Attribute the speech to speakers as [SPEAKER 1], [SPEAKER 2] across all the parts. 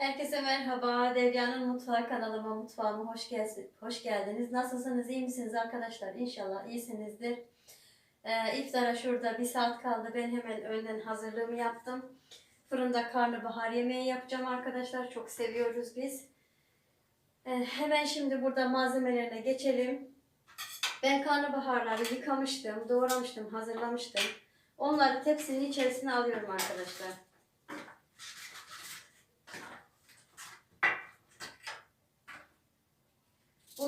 [SPEAKER 1] Herkese merhaba. Derya'nın Mutfağı kanalıma, mutfağıma hoş, gel hoş geldiniz. Nasılsınız, iyi misiniz arkadaşlar? İnşallah iyisinizdir. Ee, iftara şurada bir saat kaldı. Ben hemen önden hazırlığımı yaptım. Fırında karnabahar yemeği yapacağım arkadaşlar. Çok seviyoruz biz. Ee, hemen şimdi burada malzemelerine geçelim. Ben karnabaharları yıkamıştım, doğramıştım, hazırlamıştım. Onları tepsinin içerisine alıyorum arkadaşlar.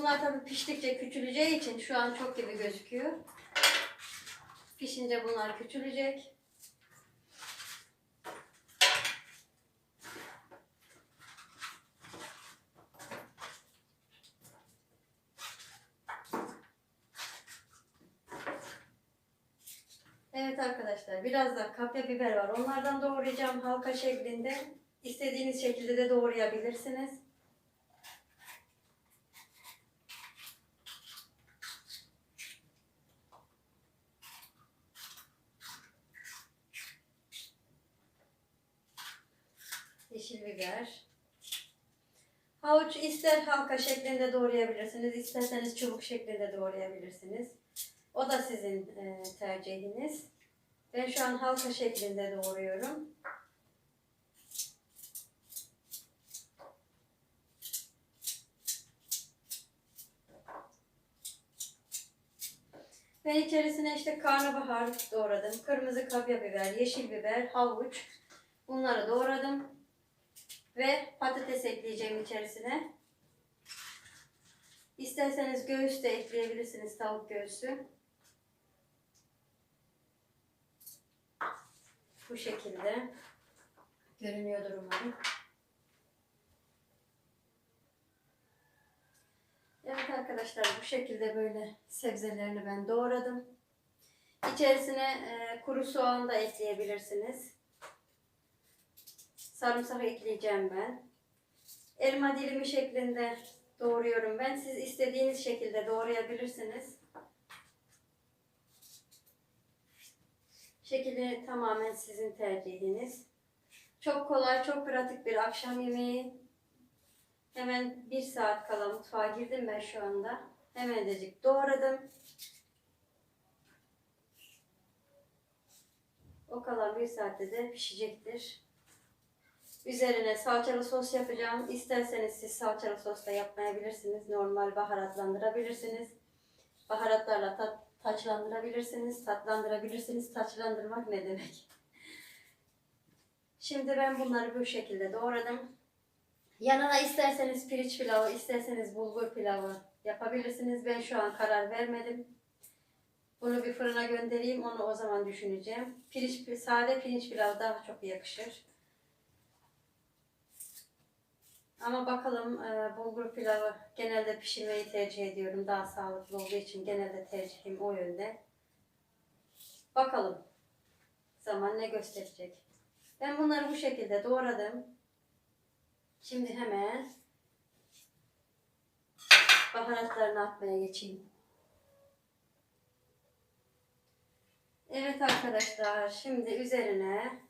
[SPEAKER 1] Bunlar tabii piştikçe küçüleceği için şu an çok gibi gözüküyor. Pişince bunlar küçülecek. Evet arkadaşlar biraz da kapya biber var. Onlardan doğrayacağım halka şeklinde. İstediğiniz şekilde de doğrayabilirsiniz. Yeşil biber. Havuç ister halka şeklinde doğrayabilirsiniz, isterseniz çubuk şeklinde doğrayabilirsiniz. O da sizin e, tercihiniz. Ben şu an halka şeklinde doğruyorum. Ben içerisine işte karnabahar doğradım, kırmızı kapya biber, yeşil biber, havuç bunları doğradım. Ve patates ekleyeceğim içerisine. İsterseniz göğüs de ekleyebilirsiniz tavuk göğsü. Bu şekilde görünüyordur umarım. Evet arkadaşlar bu şekilde böyle sebzelerini ben doğradım. İçerisine e, kuru soğan da ekleyebilirsiniz. Sarımsak ekleyeceğim ben. Elma dilimi şeklinde doğruyorum ben. Siz istediğiniz şekilde doğrayabilirsiniz. Şekli tamamen sizin tercihiniz. Çok kolay, çok pratik bir akşam yemeği. Hemen bir saat kala mutfağa girdim ben şu anda. Hemencecik doğradım. O kalan bir saatte de pişecektir. Üzerine salçalı sos yapacağım. İsterseniz siz salçalı sos da yapmayabilirsiniz. Normal baharatlandırabilirsiniz. Baharatlarla tat, taçlandırabilirsiniz. Tatlandırabilirsiniz. Taçlandırmak ne demek? Şimdi ben bunları bu şekilde doğradım. Yanına isterseniz pirinç pilavı, isterseniz bulgur pilavı yapabilirsiniz. Ben şu an karar vermedim. Bunu bir fırına göndereyim. Onu o zaman düşüneceğim. Pirinç, sade pirinç pilavı daha çok yakışır. Ama bakalım e, bulgur pilavı genelde pişirmeyi tercih ediyorum. Daha sağlıklı olduğu için genelde tercihim o yönde. Bakalım zaman ne gösterecek. Ben bunları bu şekilde doğradım. Şimdi hemen baharatlarını atmaya geçeyim. Evet arkadaşlar şimdi üzerine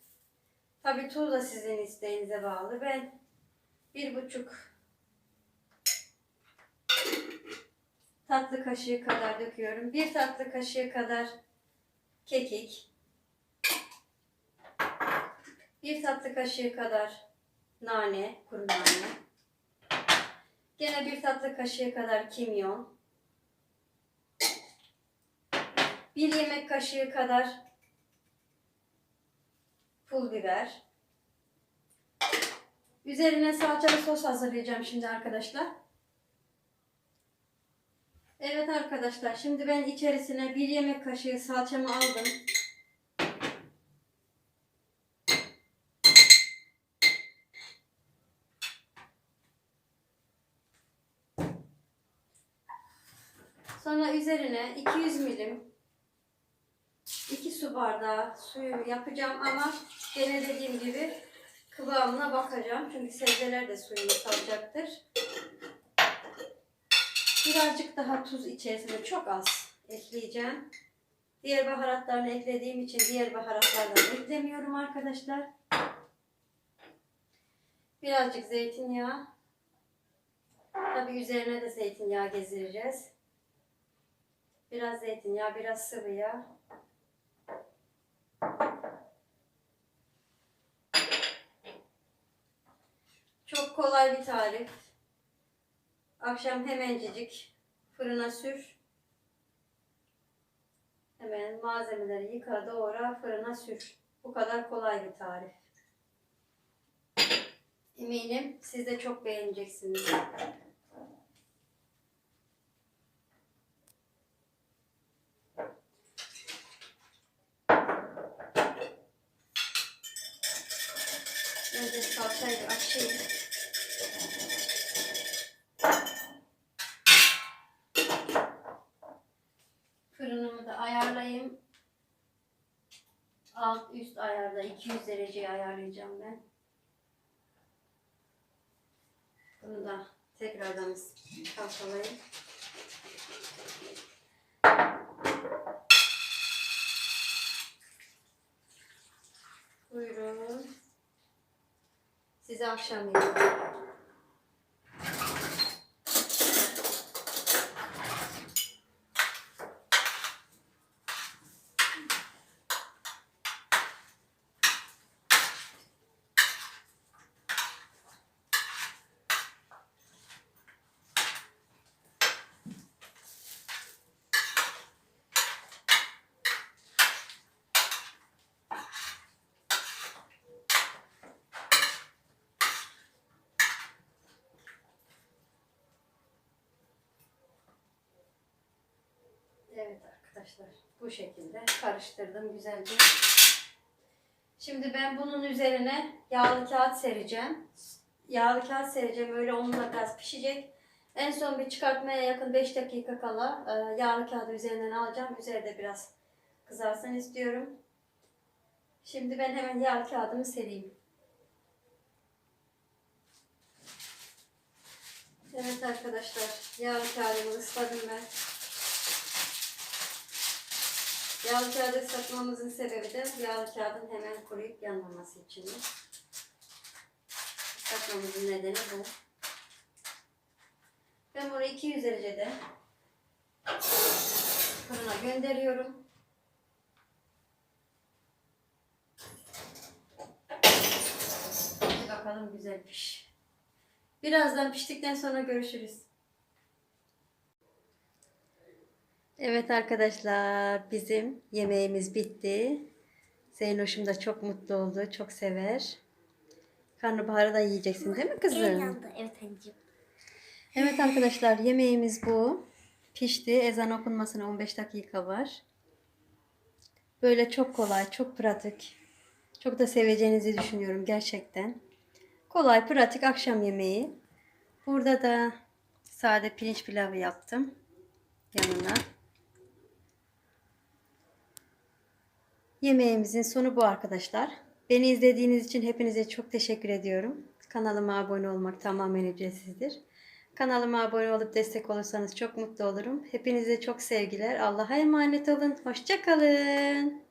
[SPEAKER 1] tabi tuz da sizin isteğinize bağlı. Ben bir buçuk tatlı kaşığı kadar döküyorum. Bir tatlı kaşığı kadar kekik. Bir tatlı kaşığı kadar nane, kuru nane. Gene bir tatlı kaşığı kadar kimyon. Bir yemek kaşığı kadar pul biber. Üzerine salçalı sos hazırlayacağım şimdi arkadaşlar. Evet arkadaşlar şimdi ben içerisine bir yemek kaşığı salçamı aldım. Sonra üzerine 200 milim 2 su bardağı suyu yapacağım ama gene dediğim gibi kıvamına bakacağım. Çünkü sebzeler de suyunu salacaktır. Birazcık daha tuz içerisine çok az ekleyeceğim. Diğer baharatlarını eklediğim için diğer baharatlarla eklemiyorum arkadaşlar. Birazcık zeytinyağı. Tabii üzerine de zeytinyağı gezdireceğiz. Biraz zeytinyağı, biraz sıvı yağ. Çok kolay bir tarif. Akşam hemencecik fırına sür. Hemen malzemeleri yıka, doğra, fırına sür. Bu kadar kolay bir tarif. Eminim siz de çok beğeneceksiniz. Önce salçayı açayım. Da ayarlayayım. Alt üst ayarda 200 dereceye ayarlayacağım ben. Bunu da tekrardan kalkalayayım. Buyurun. Size akşam yemeği. Evet arkadaşlar bu şekilde karıştırdım güzelce. Şimdi ben bunun üzerine yağlı kağıt sereceğim. Yağlı kağıt sereceğim öyle onunla biraz pişecek. En son bir çıkartmaya yakın 5 dakika kala e, yağlı kağıdı üzerinden alacağım. Üzerinde biraz kızarsın istiyorum. Şimdi ben hemen yağlı kağıdımı sereyim. Evet arkadaşlar yağlı kağıdımı ısladım ben. Yağlı kağıdı ıslatmamızın sebebi de yağlı kağıdın hemen kuruyup yanmaması için. Islatmamızın nedeni bu. Ben bunu 200 derecede fırına gönderiyorum. Bakalım güzel piş. Birazdan piştikten sonra görüşürüz. Evet arkadaşlar bizim yemeğimiz bitti. Zeynoş'um da çok mutlu oldu. Çok sever. Karnabaharı da yiyeceksin değil mi kızım?
[SPEAKER 2] Evet anneciğim.
[SPEAKER 1] Evet arkadaşlar yemeğimiz bu. Pişti. Ezan okunmasına 15 dakika var. Böyle çok kolay, çok pratik. Çok da seveceğinizi düşünüyorum gerçekten. Kolay, pratik akşam yemeği. Burada da sade pirinç pilavı yaptım. Yanına. Yemeğimizin sonu bu arkadaşlar. Beni izlediğiniz için hepinize çok teşekkür ediyorum. Kanalıma abone olmak tamamen ücretsizdir. Kanalıma abone olup destek olursanız çok mutlu olurum. Hepinize çok sevgiler. Allah'a emanet olun. Hoşçakalın.